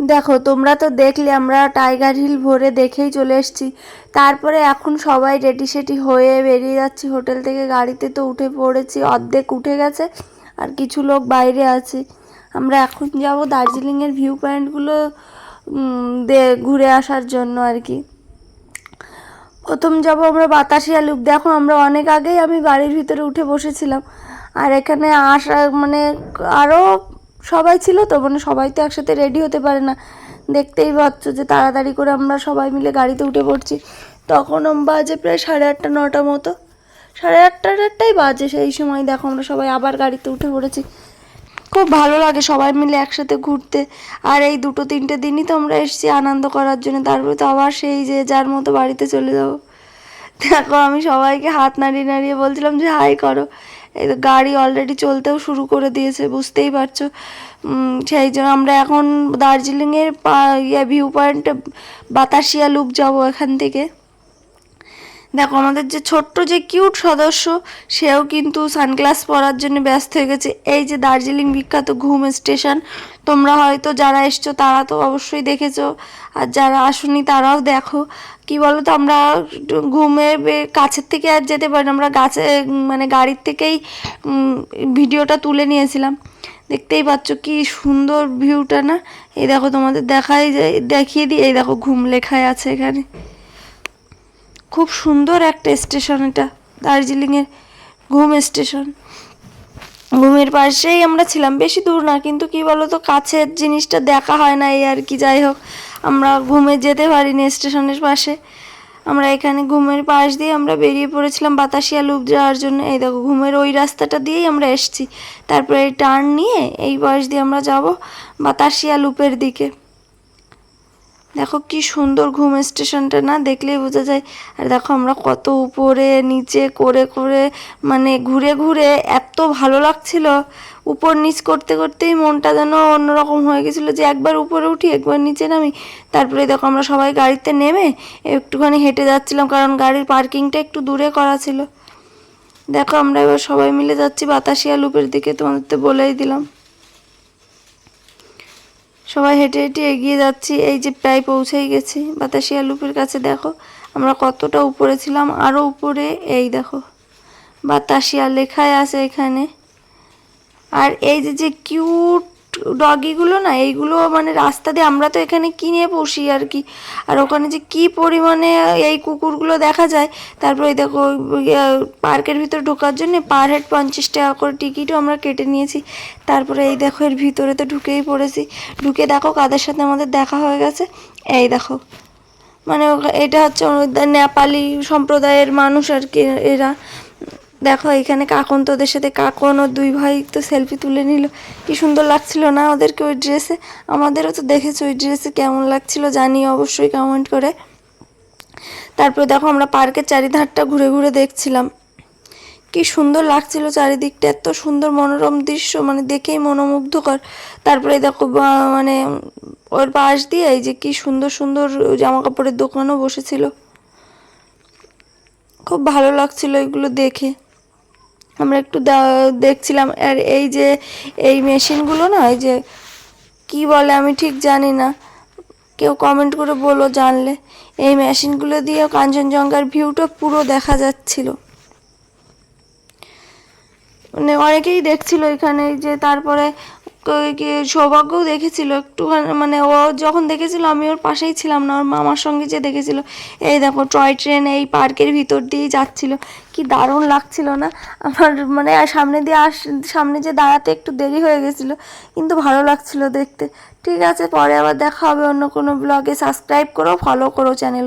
দেখো, তোমরা তো দেখলে আমরা টাইগার হিল ভোরে দেখেই চলে এসেছি। তারপরে এখন সবাই রেডি সেটি হয়ে বেরিয়ে যাচ্ছি। হোটেল থেকে গাড়িতে তো উঠে পড়েছি, অর্ধেক উঠে গেছে আর কিছু লোক বাইরে আছে। আমরা এখন যাব দার্জিলিংয়ের ভিউ পয়েন্টগুলো ঘুরে আসার জন্য আর কি। প্রথম যাব আমরা বাতাসিয়া লুপ। দেখো, আমরা অনেক আগেই আমি গাড়ির ভিতরে উঠে বসেছিলাম। আর এখানে আসা মানে আরও সবাই ছিল তো মানে সবাই তো একসাথে রেডি হতে পারে না। দেখতেই পাচ্ছ যে তাড়াতাড়ি করে আমরা সবাই মিলে গাড়িতে উঠে পড়ছি। তখন বাজে প্রায় সাড়ে আটটা, নটা মতো। সাড়ে আটটা, আটটাই বাজে সেই সময়। দেখো আমরা সবাই আবার গাড়িতে উঠে পড়েছি। খুব ভালো লাগে সবাই মিলে একসাথে ঘুরতে। আর এই দুটো, তিনটে দিনই তো আমরা এসেছি আনন্দ করার জন্য। তারপরে তো আবার সেই যে যার মতো বাড়িতে চলে যাব। দেখো আমি সবাইকে হাত নাড়িয়ে নাড়িয়ে বলছিলাম যে, হাই করো। গাড়ি অলরেডি চলতেও শুরু করে দিয়েছে, বুঝতেই পারছ। সেই জন্য আমরা এখন দার্জিলিংয়ের ইয়ে ভিউ পয়েন্ট বাতাসিয়া লুপ যাব এখান থেকে। দেখো, আমাদের যে ছোট্ট যে কিউট সদস্য, সেও কিন্তু সানগ্লাস পরার জন্য ব্যস্ত হয়ে গেছে। এই যে দার্জিলিং বিখ্যাত ঘুম স্টেশন, তোমরা হয়তো যারা এসছো, তারা তো অবশ্যই দেখেছ। আর যারা আসুনি, তারাও দেখো। কি বলো তো আমরা ঘুমে কাছের থেকে আর যেতে পারি আমরা গাছে মানে গাড়ির থেকেই ভিডিওটা তুলে নিয়েছিলাম। দেখতেই পাচ্ছ কি সুন্দর ভিউটা না? এই দেখো, তোমাদের দেখাই দেখিয়ে দিই। এই দেখো, ঘুম লেখায় আছে এখানে। খুব সুন্দর একটা স্টেশন এটা, দার্জিলিংয়ের ঘুম স্টেশন। ঘুমের পাশেই আমরা ছিলাম, বেশি দূর না, কিন্তু কি বলতো, কাছের জিনিসটা দেখা হয় না এই আর কি, যাই হোক, আমরা ঘুমে যেতে পারিনি স্টেশনের পাশে। আমরা এখানে ঘুমের পাশ দিয়ে আমরা বেরিয়ে পড়েছিলাম বাতাসিয়া লুপ যাওয়ার জন্য। এই দেখো, ঘুমের ওই রাস্তাটা দিয়েই আমরা এসেছি। তারপরে টার্ন নিয়ে এই পাশ দিয়ে আমরা যাব বাতাসিয়া লুপের দিকে। দেখো কি সুন্দর ঘুম স্টেশনটা না দেখলেই বোঝা যায়। আর দেখো আমরা কত উপরে, নিচে, করে করে মানে ঘুরে ঘুরে এত ভালো লাগছিল। উপর নিচ করতে, করতেই মনটা যেন অন্যরকম হয়ে গেছিল যে একবার উপরে উঠি, একবার নিচে নামি। তারপরে দেখো আমরা সবাই গাড়িতে নেমে একটুখানি হেঁটে যাচ্ছিলাম কারণ গাড়ির পার্কিংটা একটু দূরে করা ছিল। দেখো আমরা এবার সবাই মিলে যাচ্ছি বাতাসিয়া লুপের দিকে তোমাদের তো বলেই দিলাম। সবাই হেঁটে হেঁটে এগিয়ে যাচ্ছি, এই যে প্রায় পৌঁছেই গেছি। বাতাসিয়া লুপের কাছে দেখো, আমরা কতটা উপরে ছিলাম আরও উপরে, এই দেখো। বাতাসিয়া লেখায় আছে এখানে। আর এই যে যে কিউট ডগিগুলো না এইগুলো মানে রাস্তা দিয়ে আমরা তো এখানে কিনে পুষি আর কি। আর ওখানে যে কি পরিমাণে এই কুকুরগুলো দেখা যায় তারপরে এই দেখো ইয়ে, পার্কের ভিতরে ঢোকার জন্য পার হেড পঞ্চাশ টাকা করে টিকিটও আমরা কেটে নিয়েছি। তারপরে এই দেখো এর ভিতরে তো ঢুকেই পড়েছি। ঢুকে দেখো কাদের সাথে আমাদের দেখা হয়ে গেছে। এই দেখো মানে এটা হচ্ছে নেপালি সম্প্রদায়ের মানুষ আর কি এরা। দেখো, এখানে কাকন তো ওদের সাথে, কাকন ও দুই ভাই তো সেলফি তুলে নিল। কি সুন্দর লাগছিল না ওদেরকে ওই ড্রেসে আমাদেরও তো দেখেছ ওই ড্রেসে কেমন লাগছিল, জানি অবশ্যই কমেন্ট করে। তারপরে দেখো, আমরা পার্কের চারিধারটা ঘুরে ঘুরে দেখছিলাম। কি সুন্দর লাগছিল চারিদিকটা, এত সুন্দর মনোরম দৃশ্য মানে দেখেই মনোমুগ্ধকর। তারপরে দেখো মানে ওর পাশ দিয়ে এই যে কি সুন্দর সুন্দর জামা কাপড়ের দোকানও বসেছিল। খুব ভালো লাগছিল এগুলো দেখে। আমরা একটু দেখছিলাম, আর এই যে, এই মেশিনগুলো না, এই যে, কি বলে আমি ঠিক জানি না। কেউ কমেন্ট করে বলো জানলে। এই মেশিনগুলো দিয়ে কাঞ্চনজঙ্ঘার ভিউটা পুরো দেখা যাচ্ছিল। মানে অনেকেই দেখছিল এখানে যে তারপরে সৌভাগ্যও দেখেছিল একটু মানে ও যখন দেখেছিল আমি ওর পাশেই ছিলাম না, ওর মামার সঙ্গে যে দেখেছিল, এই দেখো টয় ট্রেন এই পার্কের ভিতর দিয়েই যাচ্ছিল। কি দারুণ লাগছিল না? আমার মানে সামনে দিয়ে আস, সামনে যে দাঁড়াতে একটু দেরি হয়ে গেছিল, কিন্তু ভালো লাগছিল দেখতে। ঠিক আছে, পরে আবার দেখা হবে অন্য কোনো ব্লগে সাবস্ক্রাইব করো ফলো করো চ্যানেল